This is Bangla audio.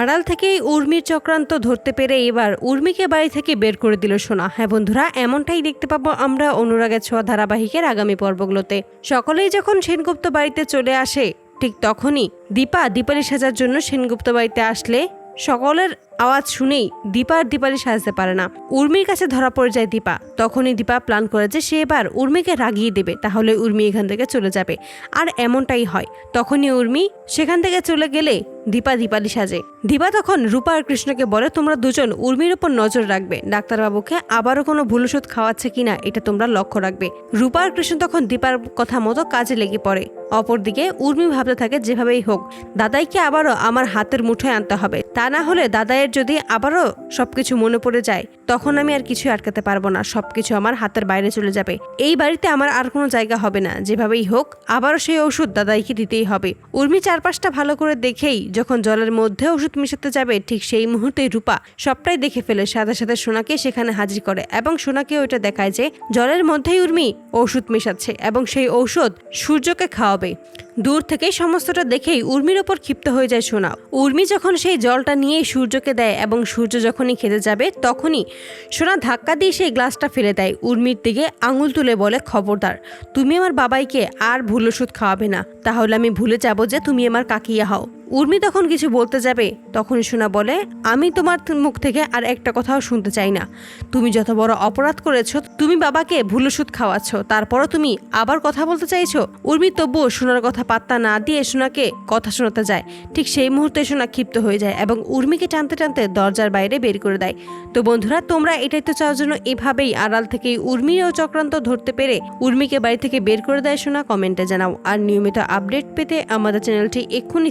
আড়াল থেকেই উর্মির চক্রান্ত ধরতে পেরে এবার উর্মিকে বাড়ি থেকে বের করে দিল সোনা। হ্যাঁ বন্ধুরা, এমনটাই দেখতে পাবো আমরা অনুরাগের ছোঁয়া ধারাবাহিকের আগামী পর্বগুলোতে। সকলেই যখন সেনগুপ্ত বাড়িতে চলে আসে, ঠিক তখনই দীপা দীপালি সাজার জন্য সেনগুপ্ত বাড়িতে আসলে সকলের আওয়াজ শুনেই দীপা আর দীপালি সাজতে পারে না। উর্মির কাছে ধরা পড়ে যায় দীপা। তখনই দীপা প্ল্যান করে যে সে এবার উর্মিকে রাগিয়ে দেবে, তাহলে উর্মি এখান থেকে চলে যাবে। আর এমনটাই হয়। তখনই উর্মি সেখান থেকে চলে গেলে দীপা দীপালি সাজে। দীপা তখন রূপা আর কৃষ্ণকে বলে, তোমরা দুজন উর্মির উপর নজর রাখবে। ডাক্তারবাবুকে আবারও কোনো ভুল ওষুধ খাওয়াচ্ছে কিনা, এটা তোমরা লক্ষ্য রাখবে। রূপা আর কৃষ্ণ তখন দীপার কথা মতো কাজে লেগে পড়ে। অপরদিকে উর্মি ভাবতে থাকে, যেভাবেই হোক, দাদাইকে আবারও আমার হাতের মুঠোয় আনতে হবে। তা না হলে দাদাইয়ের যদি আবারও সবকিছু মনে পড়ে যায়, তখন আমি আর কিছু আটকাতে পারব না। সবকিছু আমার হাতের বাইরে চলে যাবে। এই বাড়িতে আমার আর কোনো জায়গা হবে না। যেভাবেই হোক, আবারও সেই ওষুধ দাদাইকে দিতেই হবে। উর্মি চারপাশটা ভালো করে দেখেই যখন জলের মধ্যে ওষুধ মিশাতে যাবে, ঠিক সেই মুহূর্তেই রূপা সবটাই দেখে ফেলে। সাথে সাথে সোনাকে সেখানে হাজির করে এবং সোনাকে ওইটা দেখায় যে, জলের মধ্যেই উর্মি ওষুধ মেশাচ্ছে এবং সেই ঔষধ সূর্যকে খাওয়াবে। দূর থেকেই সমস্তটা দেখেই উর্মির ওপর ক্ষিপ্ত হয়ে যায় সোনা। উর্মি যখন সেই জলটা নিয়ে সূর্যকে দেয় এবং সূর্য যখনই খেতে যাবে, তখনই সোনা ধাক্কা দিয়ে সেই গ্লাসটা ফেলে দেয় উর্মির দিকে আঙুল তুলে বলে, খবরদার, তুমি আমার বাবাইকে আর ভুল ওষুধ খাওয়াবে না। তাহলে আমি ভুলে যাব যে তুমি আমার কাকিয়া হও। উর্মি তখন কিছু বলতে যাবে তখন সোনা বলে, আমি তোমার মুখ থেকে আর একটা কথাও শুনতে চাই না। তুমি যত বড় অপরাধ করেছ, তুমি বাবাকে ভুল ওষুধ খাওয়াচ্ছ, তারপরও তুমি আবার কথা বলতে চাইছো? উর্মি তবুও সোনার কথা পাত্তা না দিয়ে সোনাকে কথা শোনাতে যায়। ঠিক সেই মুহূর্তে সোনা ক্ষিপ্ত হয়ে যায় এবং উর্মিকে টানতে টানতে দরজার বাইরে বের করে দেয়। তো বন্ধুরা, তোমরা এটাই তো চাওয়ার জন্য এভাবেই আড়াল থেকেই উর্মির ও চক্রান্ত ধরতে পেরে উর্মিকে বাড়ি থেকে বের করে দেয় সোনা কমেন্টে জানাও। আর নিয়মিত আপডেট পেতে আমাদের চ্যানেলটি এক্ষুনি